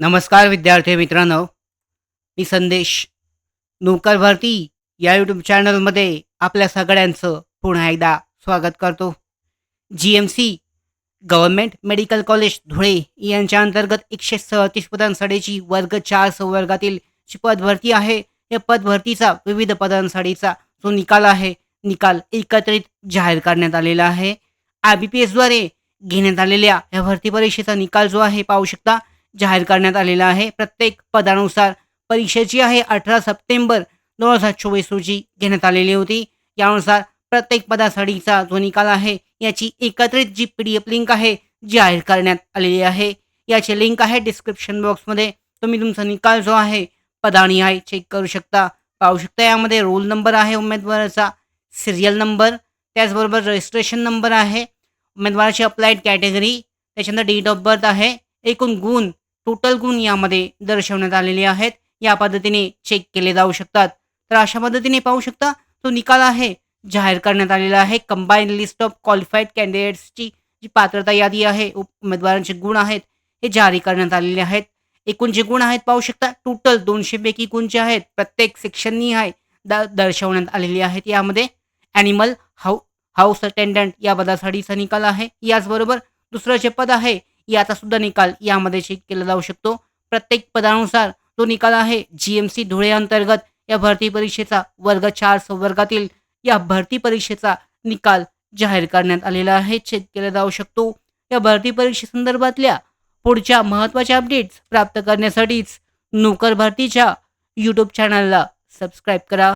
नमस्कार विद्यार्थी मित्रांनो मी संदेश. नोकर भरती या यूट्यूब चॅनलमध्ये आपल्या सगळ्यांचं पुन्हा एकदा स्वागत करतो. G M C government medical college Dhule यांच्या अंतर्गत एकशे सदतीस पदांसाठीची वर्ग चार संवर्गातील जी पदभरती आहे या पदभरतीचा विविध पदांसाठीचा जो निकाल आहे निकाल एकत्रित जाहीर करण्यात आलेला आहे. आय बी पी एसद्वारे घेण्यात आलेल्या या भरती परीक्षेचा निकाल जो आहे पाहू शकता. जाहीर करण्यात आलेला आहे. प्रत्येक पदानुसार परीक्षेची आहे. अठरा सप्टेंबर दोन हजार चोवीस रोजी घेण्यात आलेली होती. यानुसार प्रत्येक पदासाठीचा जो निकाल आहे. याची एकत्रित जी पी डी एफ लिंक आहे जाहीर करण्यात आलेली आहे. याची लिंक आहे डिस्क्रिप्शन बॉक्समध्ये. तुम्ही तुमचा निकाल जो आहे पदानी आहे चेक करू शकता. पाहू शकता यामध्ये रोल नंबर आहे उमेदवाराचा सिरियल नंबर त्याचबरोबर रजिस्ट्रेशन नंबर आहे. उमेदवाराची अप्लाइड कॅटेगरी त्याच्यानंतर डेट ऑफ बर्थ आहे. एकूण गुण टोटल गुण यामध्ये दर्शवण्यात आलेले आहेत. या पद्धतीने चेक केले जाऊ शकतात. तर अशा पद्धतीने पाहू शकता तो निकाल आहे. जाहीर करण्यात आलेला आहे. कंबाईन लिस्ट ऑफ क्वालिफाईड कॅन्डिडेट्सची जी पात्रता यादी आहे उमेदवारांचे गुण आहेत हे जारी करण्यात आलेले आहेत. एकूण जे गुण आहेत पाहू शकता टोटल दोनशे पैकी गुण जे आहेत? प्रत्येक सेक्शननी आहे द दर्शवण्यात आलेली आहेत. यामध्ये ॲनिमल हाऊ हाऊस अटेंडंट या पदासाठीचा निकाल आहे. याचबरोबर दुसरं जे पद आहे याचा सुद्धा निकाल यामध्ये चेक केला जाऊ शकतो. प्रत्येक पदानुसार तो निकाल आहे जी एम सी धुळे अंतर्गत. या भरती परीक्षेचा वर्ग चार संवर्गातील या भरती परीक्षेचा निकाल जाहीर करण्यात आलेला आहे. चेक केला जाऊ शकतो. या भरती परीक्षेसंदर्भातल्या पुढच्या महत्त्वाच्या अपडेट्स प्राप्त करण्यासाठीच नोकर भरतीच्या यूट्यूब चॅनलला सबस्क्राईब करा.